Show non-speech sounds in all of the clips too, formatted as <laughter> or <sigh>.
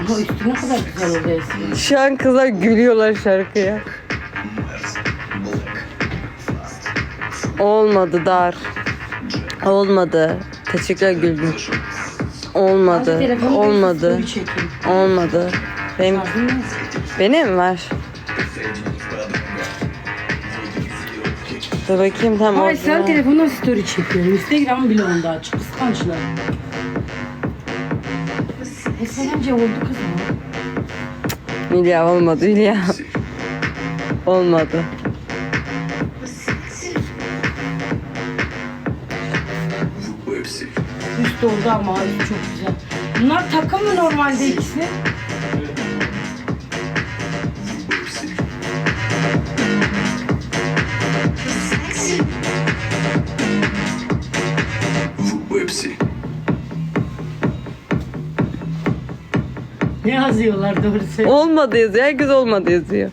Ama üstü ne kadar güzel Esin. Şu an kızlar gülüyorlar şarkıya. Olmadı dar. Olmadı. Teşekkürler güldüm. Olmadı. Telefonu Olmadı. çekeyim. Olmadı. Benim benim var. Dur bakayım tam Hayır sen orada. telefondan story çekiyorsun. Instagram bile onda açık. Kıskançlar. E sen önce oldu kızım. Hülya olmadı Hülya. Olmadı. Üst oldu ama üst çok güzel. Bunlar takım mı normalde ikisi? Ne yazıyorlar doğru söyle. Olmadı yazıyor. Herkes olmadı yazıyor.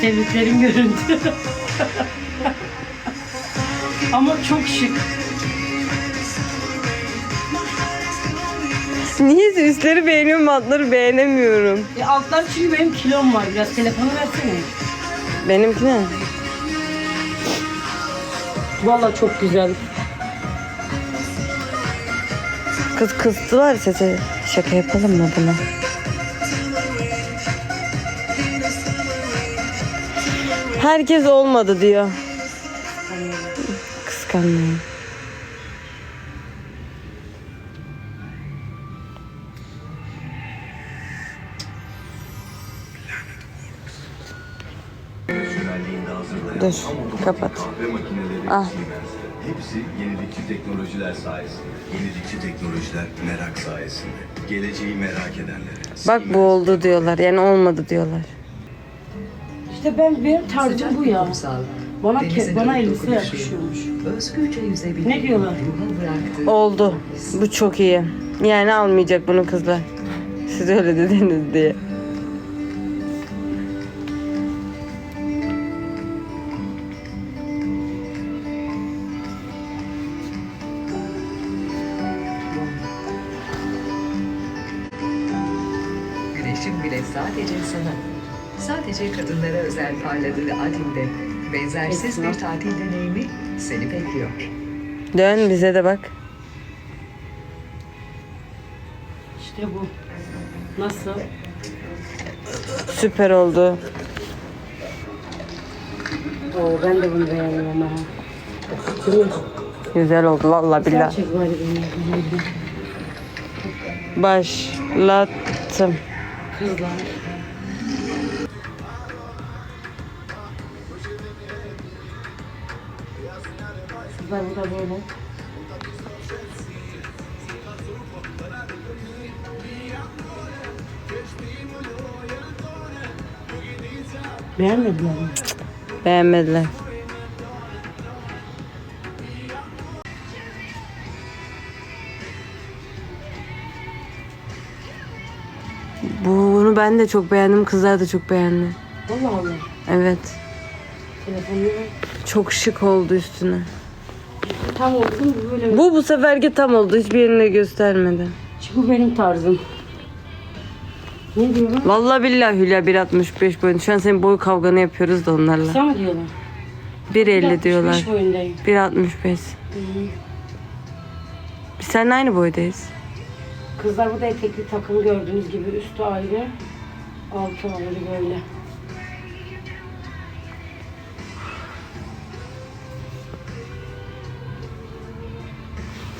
Sevdiklerim görüntü. <laughs> ama çok şık. Niye üstleri beğeniyorum altları beğenemiyorum. E altlar çünkü benim kilom var. Biraz telefonu versene. Benimki ne? Valla çok güzel. Kız kıstılar sesi. Şaka yapalım mı buna? Herkes olmadı diyor. Kıskanmayın. Dur, kapat. Ah. Hepsi yenilikçi teknolojiler sayesinde. Yenilikçi teknolojiler merak sayesinde. Geleceği merak edenlere. Bak bu oldu diyorlar. Yani olmadı diyorlar. İşte ben benim tarzım bu ya. Bana ke- bana elbise yakışıyormuş. Ne diyorlar? Oldu. Bu çok iyi. Yani almayacak bunu kızlar. Siz öyle dediniz diye. Bile sadece sana, sadece kadınlara özel parladığı Adil'de benzersiz bir tatil deneyimi seni bekliyor. Dön bize de bak. İşte bu. Nasıl? Süper oldu. Oo, ben de bunu beğendim ama. Güzel oldu vallahi billahi. Gerçek var benim. Başlattım. Kızlar. Kızlar bu böyle. Beğenmediler mi? Beğenmediler. Bunu ben de çok beğendim. Kızlar da çok beğendi. Allah Allah. Evet. Telefonu ver. Çok şık oldu üstüne. Tam oldu mu? Bu böyle Bu bu seferki tam oldu. Hiçbir yerine göstermedi. Bu benim tarzım. Ne diyorlar? Vallahi billahi Hülya 1.65 boyunda. Şu an senin boy kavganı yapıyoruz da onlarla. Kısa mı diyorlar? 1.50 diyorlar. 65 boyundayım. 1.65. Hı. Biz seninle aynı boydayız. Kızlar bu da etekli takım gördüğünüz gibi üstü ayrı, altı ayrı böyle.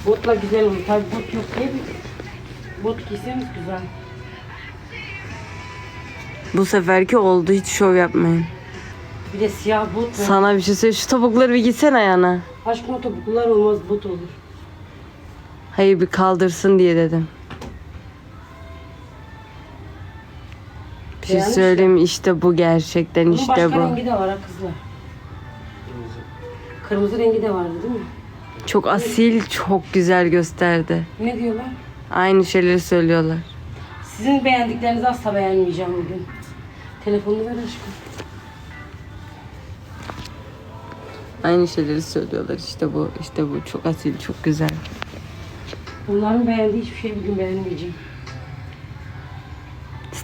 Botla güzel olur. Tabi bot yok diye bir bot giyseniz güzel. Bu seferki oldu. Hiç şov yapmayın. Bir de siyah bot var. Sana bir şey söyleyeyim. Şu topukları bir gitsen ayağına. Aşkım topuklular olmaz bot olur. Hayır bir kaldırsın diye dedim. Şey söyleyeyim mi? işte bu gerçekten Bunun işte başka bu. rengi de var ha kızlar. Kırmızı rengi de vardı değil mi? Çok asil, çok güzel gösterdi. Ne diyorlar? Aynı şeyleri söylüyorlar. Sizin beğendiklerinizi asla beğenmeyeceğim bugün. Telefonunu ver aşkım. Aynı şeyleri söylüyorlar. İşte bu, işte bu. Çok asil, çok güzel. Bunların beğendiği hiçbir şey bugün beğenmeyeceğim.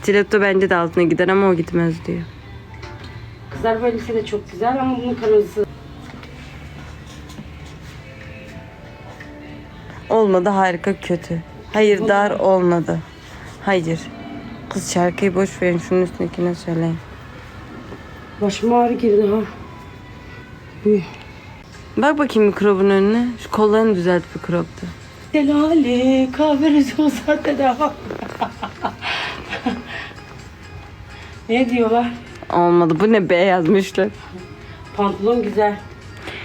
Stiletto bence de altına gider ama o gitmez diyor. Kızlar bu elbise de çok güzel ama bunun kırmızısı. Olmadı harika kötü. Hayır dar olmadı. Hayır. Kız şarkıyı boş verin şunun üstündekine söyleyin. Başıma ağrı girdi ha. Üh. Bak bakayım mikrobun önüne. Şu kollarını düzelt bir kropta. Delali uzat dedi ha. <laughs> ne diyorlar? Olmadı. Bu ne be yazmışlar. Pantolon güzel.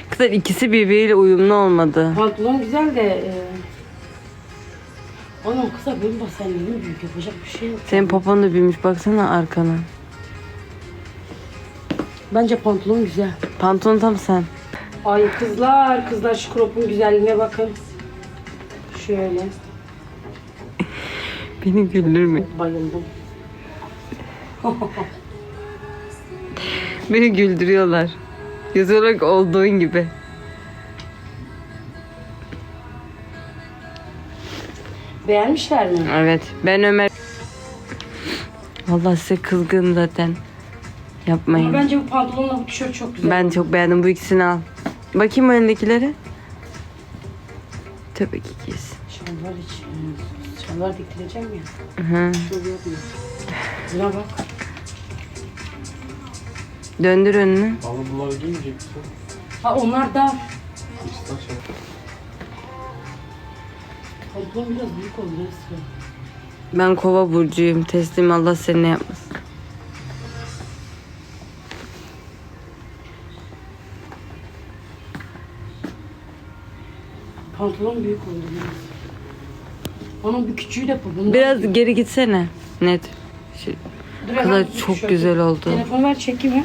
Kızlar ikisi birbiriyle uyumlu olmadı. Pantolon güzel de... E... Oğlum kısa benim basenlerim büyük yapacak bir şey yok. Senin popon da büyümüş baksana arkana. Bence pantolon güzel. Pantolon tam sen. Ay kızlar, kızlar şu crop'un güzelliğine bakın. Şöyle. Beni güldürme. Bayıldım. <laughs> Beni güldürüyorlar. Yazıyorlar ki olduğun gibi. Beğenmişler mi? Evet. Ben Ömer. Allah size kızgın zaten. Ama Yapmayın. bence bu pantolonla bu tişört çok güzel. Ben çok beğendim bu ikisini al. Bakayım önündekileri. Tabii ki giysin. Şalvar için. Şalvar diktireceğim ya. Hı. Şöyle yapma. Buna bak. Döndür önünü. Ama bunları giymeyecek misin? Ha onlar da İşte şey. pantolon biraz büyük oldu resmen. Ben kova burcuyum. Teslim Allah seni ne yapmasın. Pantolon büyük oldu biraz. Onun bir küçüğü de bu. Bundan Biraz geri gitsene. Net. Şu Dur, hemen çok güzel oldu. Telefon ver çekeyim ha.